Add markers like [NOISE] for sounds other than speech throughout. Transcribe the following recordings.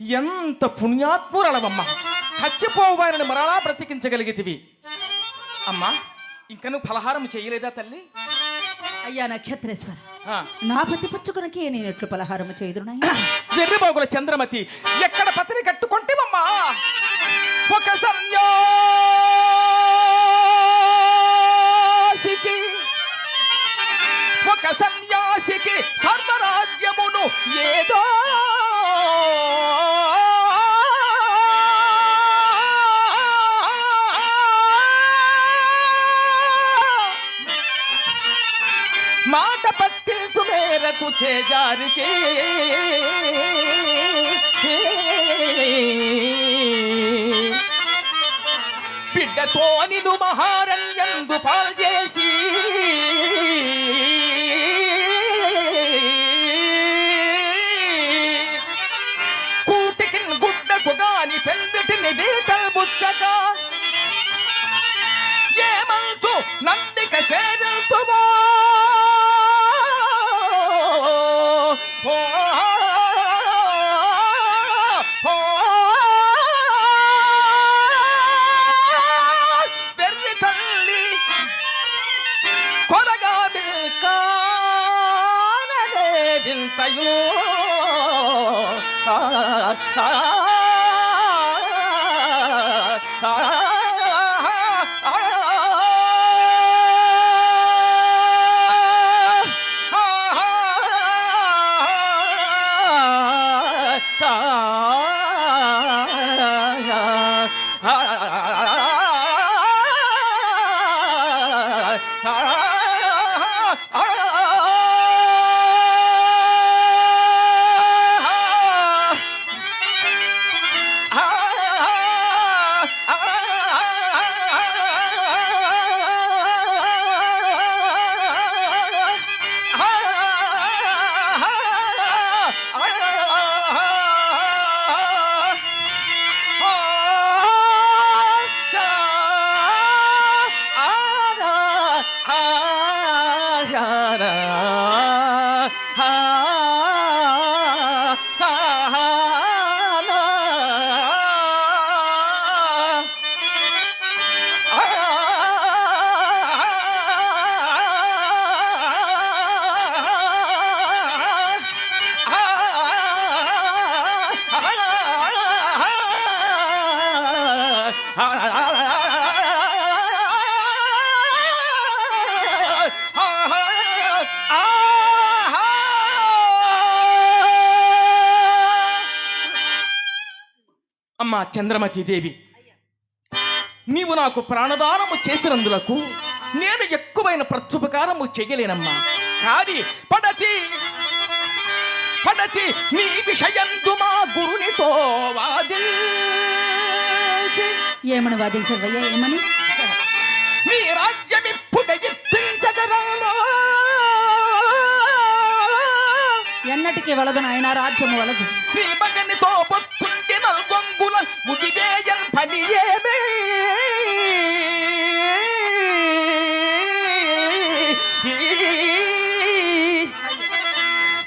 ఎంత పుణ్యాత్మురళవమ్మ చచ్చిపోవాలని మరలా బ్రతికించగలిగితివి అమ్మా ఇంక నువ్వు ఫలహారం చేయలేదా తల్లి? అయ్యా నక్షత్రేశ్వర నా పతి పుచ్చుకునకే నేను ఎట్లు పలహారము చేదునయ్యా [COUGHS] వెర్రిబాగుల చంద్రమతి ఎక్కడ పత్రి కట్టుకుంటేవమ్మా? ఒక సన్యాసికి ఒక సన్యాసికి సర్వరాజ్యమును ఏదో మేరకు చేజారి బిడ్డతో నిను మహారణ్యందు పాల్చేసి కూటికి గుడ్డకు గాని పెందిటిని బీటల్ బుచ్చక ఏమంటూ నందిక సేదంతుమో ఓ, ఓ, వెర్రి తల్లి కొరగా కానదే వింతయు ఆ, అమ్మా చంద్రమతి దేవి నీవు నాకు ప్రాణదానము చేసినందులకు నేను ఎక్కువైన ప్రత్యుపకారము చేయలేనమ్మా. కానీ పడతి పడతి నీ విషయందు మా గురునితో వాదించి ఏమని వాదించవయ్యా ఏమని రాజ్యమిప్పుట ఎత్తించగలమా ఎన్నటికి వలదు నాయన రాజ్యము వలదు నీ మగనితో పొత్తుంటే నల్గొంగుల ముదివేయన్ పని ఏమే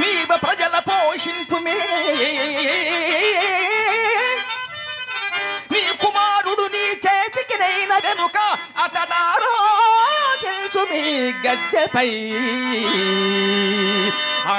నీవ ప్రజల పోషింపుమే వెనుక అతడారో మీ గద్దెపై ఆ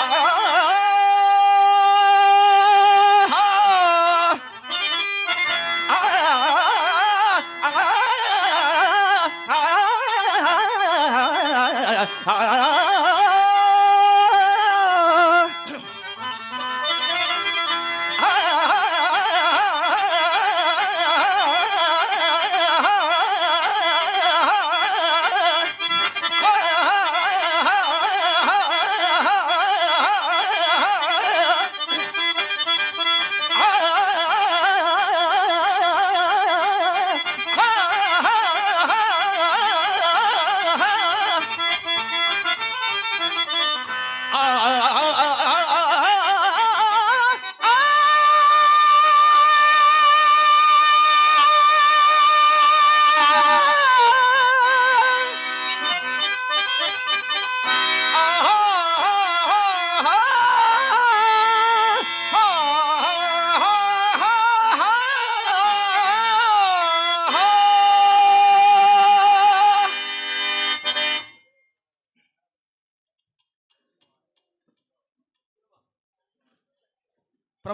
Ah!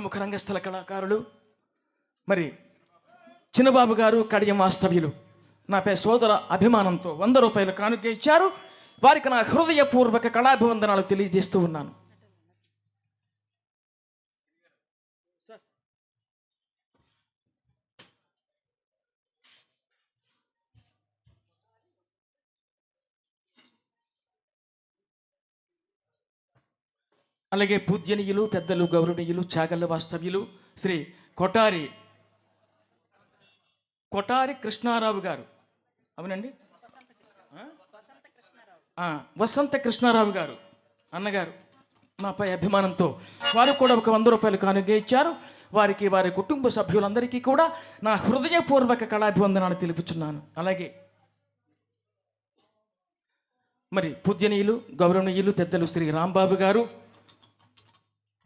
ప్రముఖ రంగస్థల కళాకారులు. మరి చిన్నబాబు గారు కడియం వాస్తవ్యులు. నాపై సోదర అభిమానంతో వంద రూపాయలు కానుక ఇచ్చారు. వారికి నా హృదయపూర్వక కళాభివందనాలు తెలియజేస్తూ ఉన్నాను. అలాగే పూజ్యనీయులు పెద్దలు గౌరవనీయులు చాగళ్ళ వాస్తవ్యులు శ్రీ కొటారి కొటారి కృష్ణారావు గారు. అవునండి? వసంత కృష్ణారావు గారు అన్నగారు నాపై అభిమానంతో వారు కూడా ఒక వంద రూపాయలు కానుక ఇచ్చారు. వారికి వారి కుటుంబ సభ్యులందరికీ కూడా నా హృదయపూర్వక కళాభివందనాలు తెలుపుచున్నాను. అలాగే మరి పూజ్యనీయులు గౌరవనీయులు పెద్దలు శ్రీ రాంబాబు గారు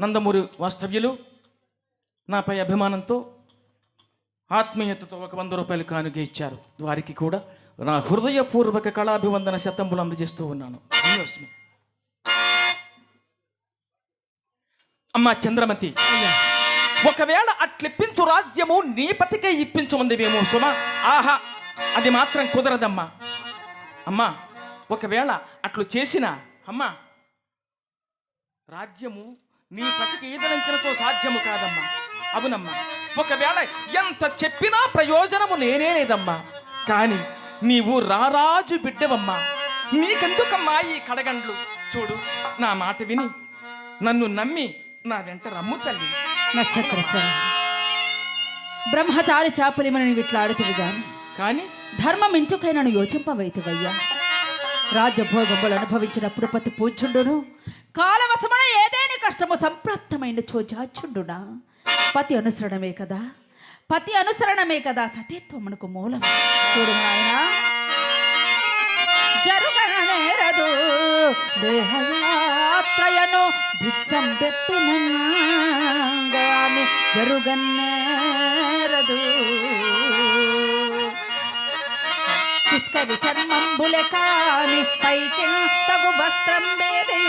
నందమూరి వాస్తవ్యులు నాపై అభిమానంతో ఆత్మీయతతో ఒక వంద రూపాయలు కానుక ఇచ్చారు. వారికి కూడా నా హృదయపూర్వక కళాభివందన శతంబులు అందజేస్తూ ఉన్నాను. అమ్మా చంద్రమతి ఒకవేళ అట్లిప్పించు రాజ్యము నీ పతికే ఇప్పించమందివేమో సుమ. ఆహా అది మాత్రం కుదరదమ్మా. అమ్మా ఒకవేళ అట్లు చేసిన అమ్మా రాజ్యము నీ పతికి ఈదలించినతో సాధ్యము కాదమ్మా. అవునమ్మా. ఒకవేళ ఎంత చెప్పినా ప్రయోజనము నేనే లేదమ్మా. కానీ నీవు రారాజు బిడ్డవమ్మా. నీకెందుకమ్మా ఈ కడగండ్లు? చూడు నా మాట విని నన్ను నమ్మి నా వెంట రమ్ము తల్లి. నక్షత్ర స్వరం. బ్రహ్మచారి చాపులిమని విట్లాడుతువి గాని కానీ ధర్మం ఇంచుకైనను యోచింపవైతివయ్యా. రాజ్యభోగములు అనుభవించినప్పుడు పతి పూజ్యుండును. కాలవశమున ఏదేని కష్టము సంప్రాప్తమైన చోచాచుండునా పతి అనుసరణమే కదా? పతి అనుసరణమే కదా సతీత్వమునకు మూలం. చూడు నాయనా. జరుగనేరదు దేహయాత్రయను భిచ్చం పెట్టిన గాని జరుగన్నేరదు పుష్కరి చర్మంబులే కాని పైకి తగు వస్త్రం లేదు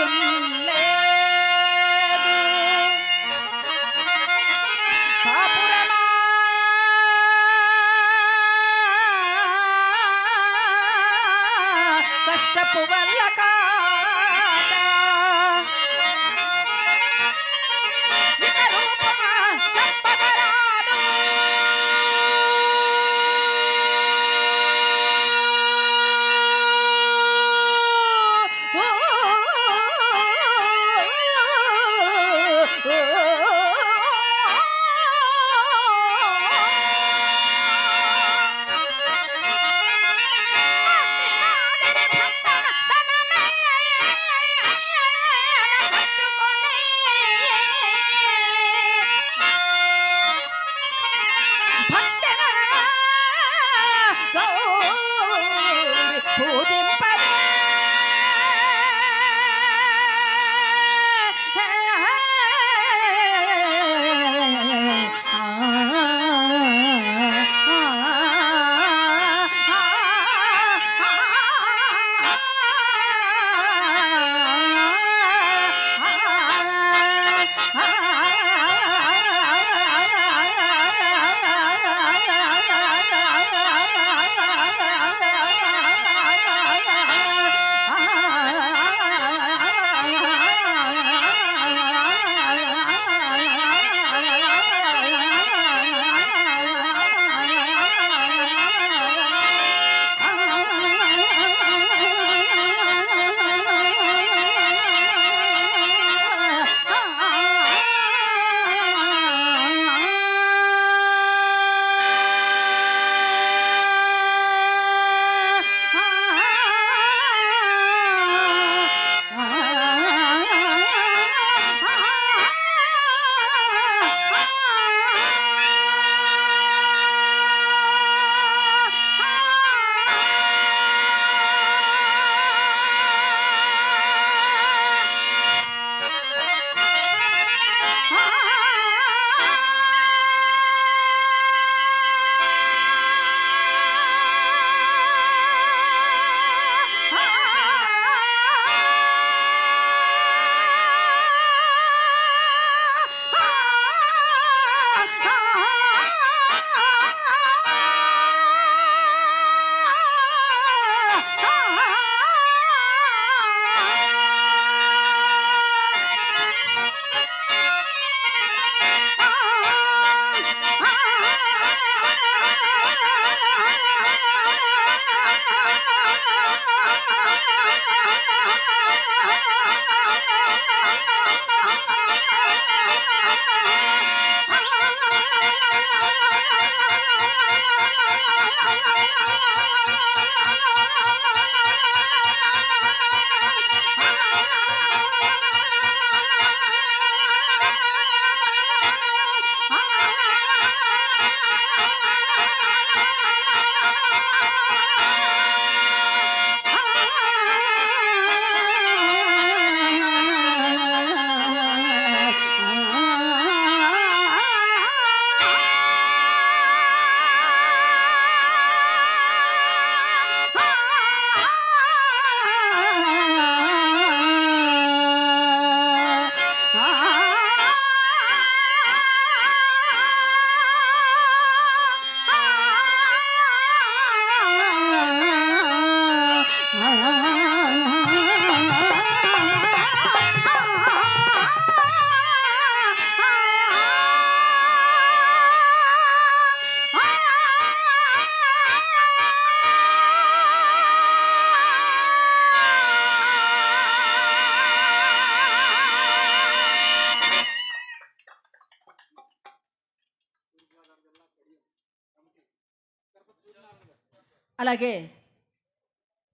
అలాగే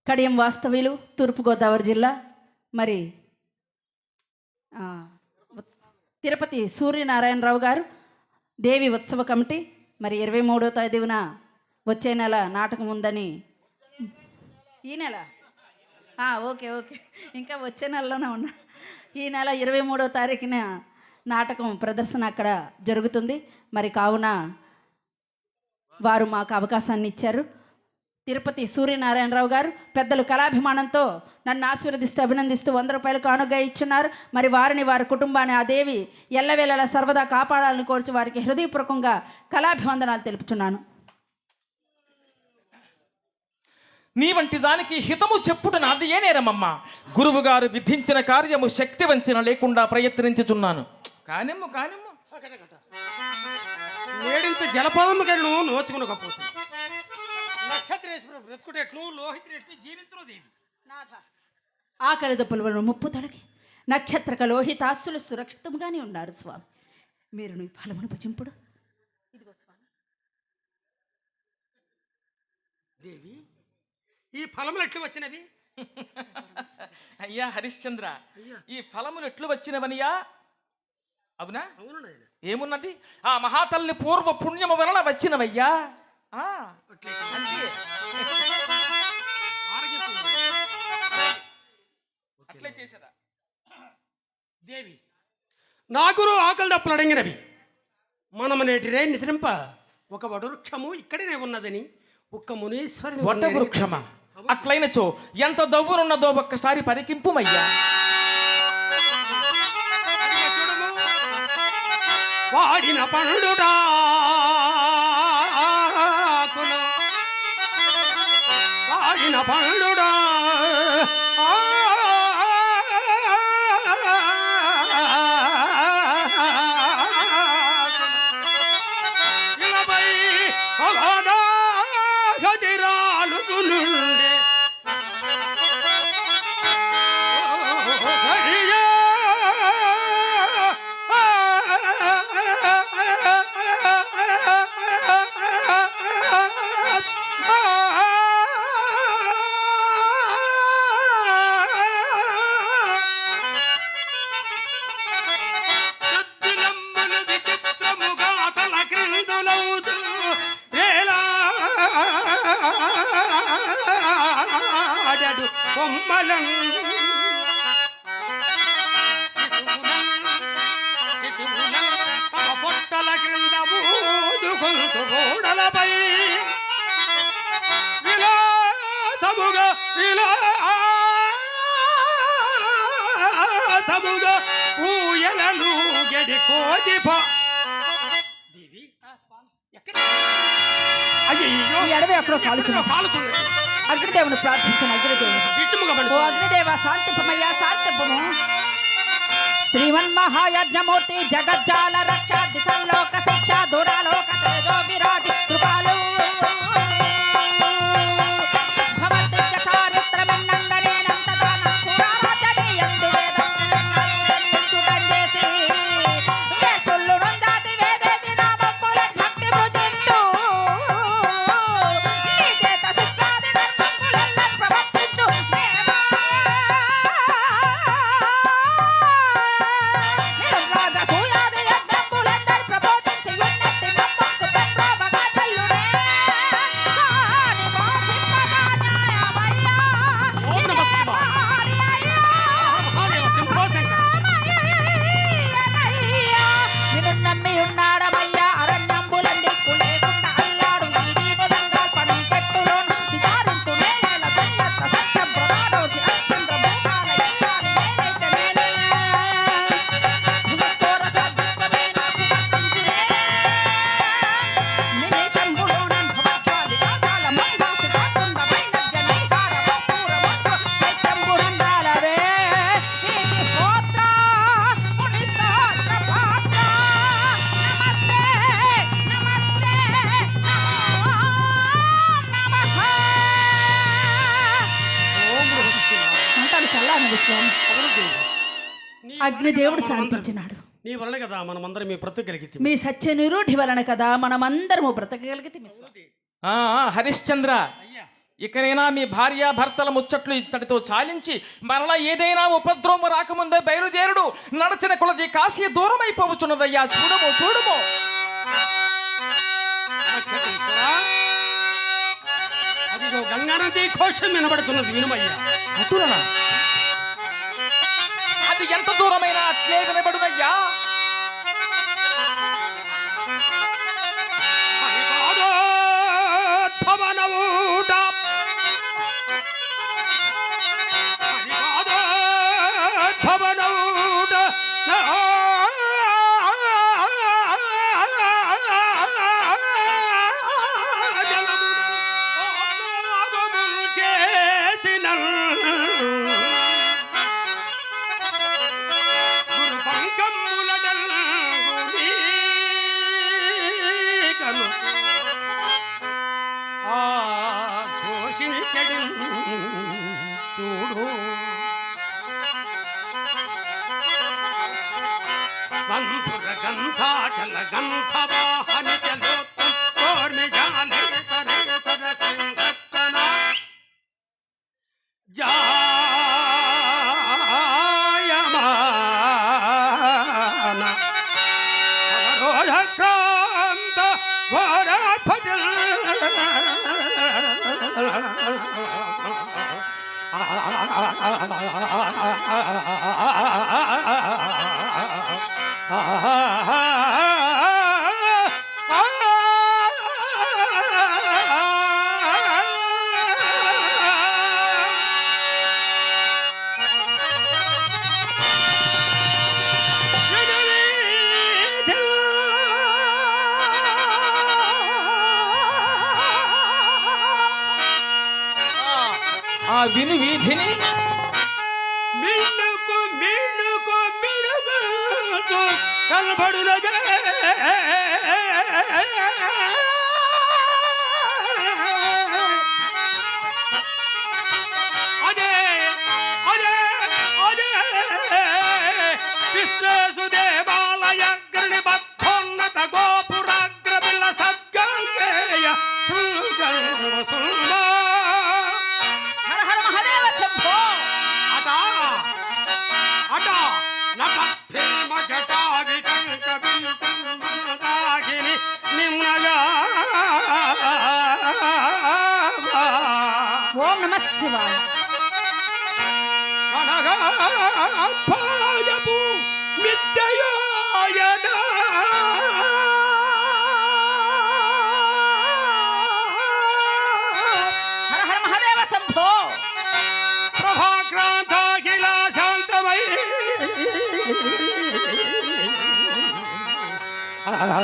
కడియం వాస్తవ్యులు తూర్పుగోదావరి జిల్లా మరి తిరుపతి సూర్యనారాయణరావు గారు దేవి ఉత్సవ కమిటీ మరి ఇరవై మూడో తేదీన వచ్చే నెల నాటకం ఉందని. ఈ నెల? Okay okay. ఇంకా వచ్చే నెలలోనే ఉన్నా. ఈ నెల ఇరవై మూడో తారీఖున నాటకం ప్రదర్శన అక్కడ జరుగుతుంది. మరి కావున వారు మాకు అవకాశాన్ని ఇచ్చారు. తిరుపతి సూర్యనారాయణరావు గారు పెద్దలు కళాభిమానంతో నన్ను ఆశీర్వదిస్తూ అభినందిస్తూ వంద రూపాయలు కానుగా ఇచ్చున్నారు మరి వారిని వారి కుటుంబాన్ని ఆ దేవి ఎల్లవేళలా సర్వదా కాపాడాలని కోర్చి వారికి హృదయపూర్వకంగా కళాభివందనాలు తెలుపుతున్నాను నీ వంటి దానికి హితము చెప్పుడు నాది ఏ నేరమమ్మా? గురువు గారు విధించిన కార్యము శక్తి వంచన లేకుండా ప్రయత్నించుచున్నాను. కానిమ్ము కానిమ్ము. నేడింత జలపాదము కను నోచుకునకపోతే నక్షత్రేశ్వర బ్రతుకుటెట్లు జీవించరు దేవి. ఆకలి దప్పుల ముప్పు తొలగి. నక్షత్రక లోహితాస్సులు సురక్షితంగానే ఉన్నారు స్వామి. మీరు నీ ఫలమును భుజింపుడు. ఇదిగో స్వామి. దేవి ఈ ఫలములు ఎట్లు వచ్చినవి? అయ్యా హరిశ్చంద్ర ఈ ఫలములు ఎట్లు వచ్చినవనియా? అవునా? ఏమున్నది? ఆ మహాతల్లి పూర్వ పుణ్యము వలన వచ్చినవయ్యా. అట్లే చేసేదా? దేవి నాగురు ఆకలి దప్పులు అడిగినవి. మనము నేటి రే నిద్రింప. ఒక వడువృక్షము ఇక్కడనే ఉన్నదని ఒక్క మునీశ్వరుని వట వృక్షమా అట్లయినచో ఎంత దవ్వునున్నదో ఒక్కసారి పరికింపుమయ్యా. వాడిన పండుడా பாடின பள்ளுடா ஆ వేలాడడు కొమ్మలం. శిశువులం తమ పొట్టల క్రింద ఊదుకుంటూ గోడలపై. విలాసముగా విలాసముగా ఊయలలు గడి కోదిప ఈ అడవి అక్కడ కాలుచున్న కాలుతున్నది అగ్నిదేవుని ప్రార్థించిన అగ్నిదేవుడు. ఓ అగ్నిదేవ శాంతింపమయ్యా శాంతింపము. శ్రీమన్మహాయజ్ఞమూర్తి జగజ్జాల రక్ష దిశల్లోక శిక్ష దురాలోక తేజో నీ మనమందరం- శాంతించినాడు. నీ వలన కదా మనమందరం మీ బ్రతకగలిగితే మీ సత్య నిరూఢి వలన కదా మనమందరము బ్రతకగలిగితే హరిశ్చంద్ర ఇకనైనా మీ భార్య భర్తల ముచ్చట్లు ఇత్తడితో చాలించి మరలా ఏదైనా ఉపద్రవము రాకముందే బయలుదేరుడు. నడచిన కొలది కాశీ దూరం అయిపోవచ్చున్నదయ్యా చూడము చూడము. అదిగో గంగానది ఘోషం వినబడుతున్నది వినుమయ్యా. అటులనా? ఎంత దూరమైనా అట్లే వినబడునయ్యా? ಬಂಧುರ ಗಂಧಾಚಲ ಗಂಧವಾಹನ ಚಲೋತ್ತಮ ಕೋರ್ಮಿ ಜಾಲ ತರತರ ಸಂಗತನ ಜಾಯಮಾನ ಅವರೋಧ ಕ್ರಾಂತ ಘೋರ ಭಜನ ಆ ఆ విను వీధిని కనబడునదే అదే అదే అదే. విశ్వేశుదేవాలయ గిరిబద్ధోన్నత గోపు ಓಂ ನಮ ಶಿವಾಯ ಪಾದಪು ನಿತ್ಯೋ ಯದಾ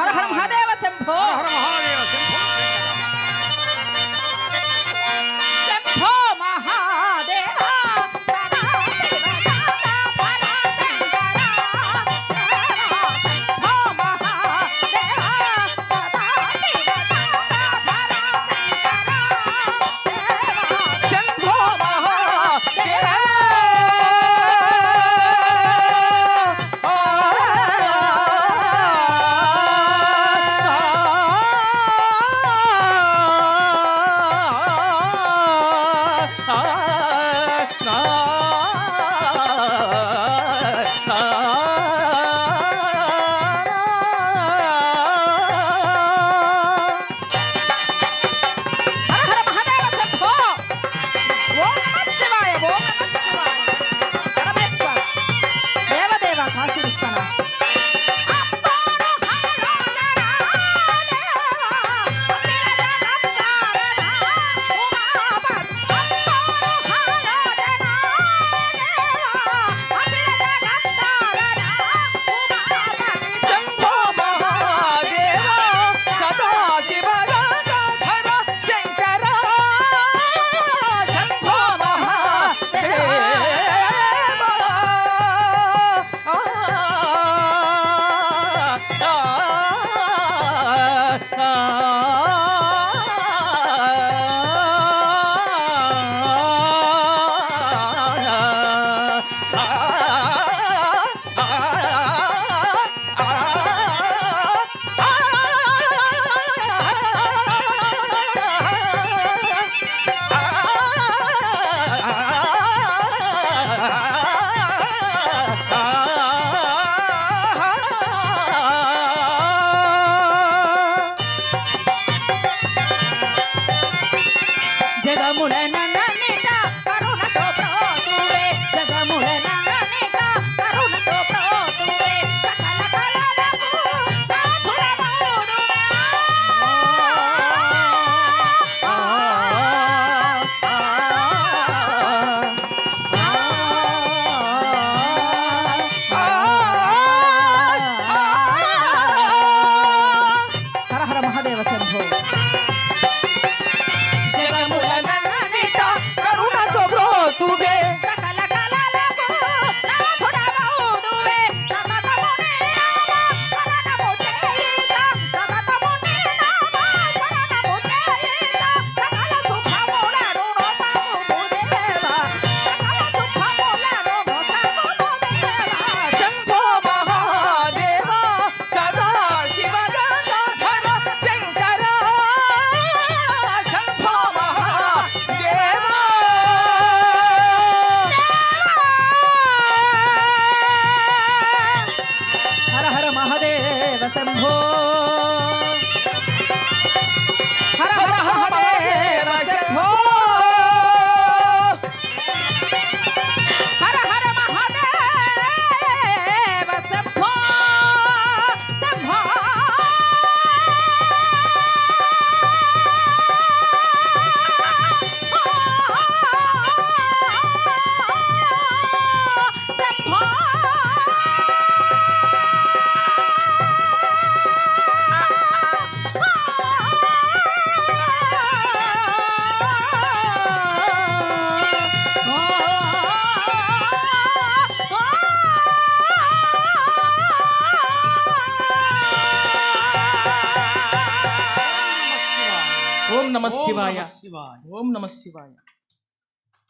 హర హర మహాదేవ శంభో.